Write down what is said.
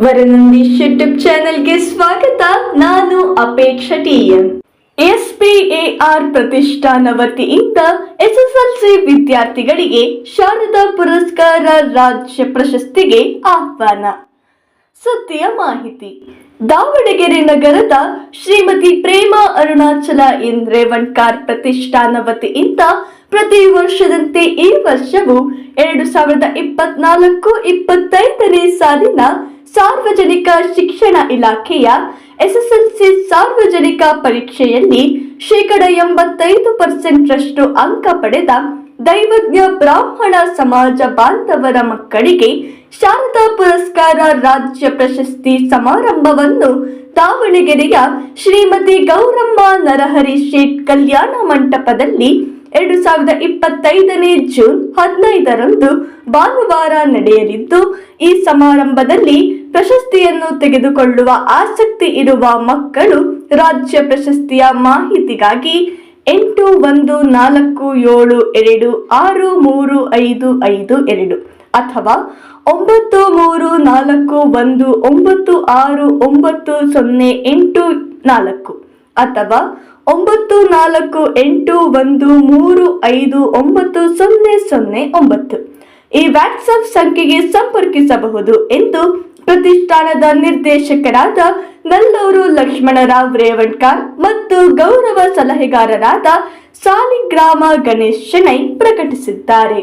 ವರನಂದೀಶ್ YouTube ಚಾನೆಲ್ಗೆ ಸ್ವಾಗತ. ನಾನು ಅಪೇಕ್ಷಾ ಟಿಎಂ ಎಸ್ಪಿಎಆರ್ ಪ್ರತಿಷ್ಠಾನ ವತಿಯಿಂದ ಎಸ್ಎಸ್ಎಲ್ಸಿ ವಿದ್ಯಾರ್ಥಿಗಳಿಗೆ ಶಾರದಾ ಪುರಸ್ಕಾರ ರಾಜ್ಯ ಪ್ರಶಸ್ತಿಗೆ ಆಹ್ವಾನ. ಸತ್ಯ ಮಾಹಿತಿ. ದಾವಣಗೆರೆ ನಗರದ ಶ್ರೀಮತಿ ಪ್ರೇಮ ಅರುಣಾಚಲ ಇಂದ್ರೇವಣ್ಕಾರ್ ರೇವಣ್ಕಾರ್ ಪ್ರತಿಷ್ಠಾನ ವತಿಯಿಂದ ಪ್ರತಿ ವರ್ಷದಂತೆ ಈ ವರ್ಷವೂ ಎರಡು ಸಾವಿರದ ಇಪ್ಪತ್ನಾಲ್ಕು ಇಪ್ಪತ್ತೈದನೇ ಸಾಲಿನ ಸಾರ್ವಜನಿಕ ಶಿಕ್ಷಣ ಇಲಾಖೆಯ ಎಸ್ಎಸ್ಎಲ್ಸಿ ಸಾರ್ವಜನಿಕ ಪರೀಕ್ಷೆಯಲ್ಲಿ ಶೇಕಡ ಎಂಬತ್ತೈದು ಪರ್ಸೆಂಟ್ರಷ್ಟು ಅಂಕ ಪಡೆದ ದೈವಜ್ಞ ಬ್ರಾಹ್ಮಣ ಸಮಾಜ ಬಾಂಧವರ ಮಕ್ಕಳಿಗೆ ಶಾರದಾ ಪುರಸ್ಕಾರ ರಾಜ್ಯ ಪ್ರಶಸ್ತಿ ಸಮಾರಂಭವನ್ನು ದಾವಣಗೆರೆಯ ಶ್ರೀಮತಿ ಗೌರಮ್ಮ ನರಹರಿ ಶೇಟ್ ಕಲ್ಯಾಣ ಮಂಟಪದಲ್ಲಿ ಎರಡು ಸಾವಿರದ ಇಪ್ಪತ್ತೈದನೇ ಜೂನ್ ಹದಿನೈದರಂದು ಭಾನುವಾರ ನಡೆಯಲಿದ್ದು, ಈ ಸಮಾರಂಭದಲ್ಲಿ ಪ್ರಶಸ್ತಿಯನ್ನು ತೆಗೆದುಕೊಳ್ಳುವ ಆಸಕ್ತಿ ಇರುವ ಮಕ್ಕಳು ರಾಜ್ಯ ಪ್ರಶಸ್ತಿಯ ಮಾಹಿತಿಗಾಗಿ ಎಂಟು ಒಂದು ನಾಲ್ಕು ಏಳು ಎರಡು ಆರು ಮೂರು ಐದು ಐದು ಎರಡು ಅಥವಾ ಒಂಬತ್ತು ಮೂರು ನಾಲ್ಕು ಒಂದು ಒಂಬತ್ತು ಆರು ಒಂಬತ್ತು ಸೊನ್ನೆ ಎಂಟು ನಾಲ್ಕು ಅಥವಾ ಒಂಬತ್ತು ನಾಲ್ಕು ಎಂಟು ಒಂದು ಮೂರು ಐದು ಒಂಬತ್ತು ಸೊನ್ನೆ ಸೊನ್ನೆ ಒಂಬತ್ತು. ಈ ವ್ಯಾಟ್ಸಪ್ ಸಂಖ್ಯೆಗೆ ಸಂಪರ್ಕಿಸಬಹುದು ಎಂದು ಪ್ರತಿಷ್ಠಾನದ ನಿರ್ದೇಶಕರಾದ ನಲ್ಲೂರು ಲಕ್ಷ್ಮಣರಾವ್ ರೇವಣ್ಕರ್ ಮತ್ತು ಗೌರವ ಸಲಹೆಗಾರರಾದ ಸಾಲಿಗ್ರಾಮ ಗಣೇಶ್ ಶೆಣೈ ಪ್ರಕಟಿಸಿದ್ದಾರೆ.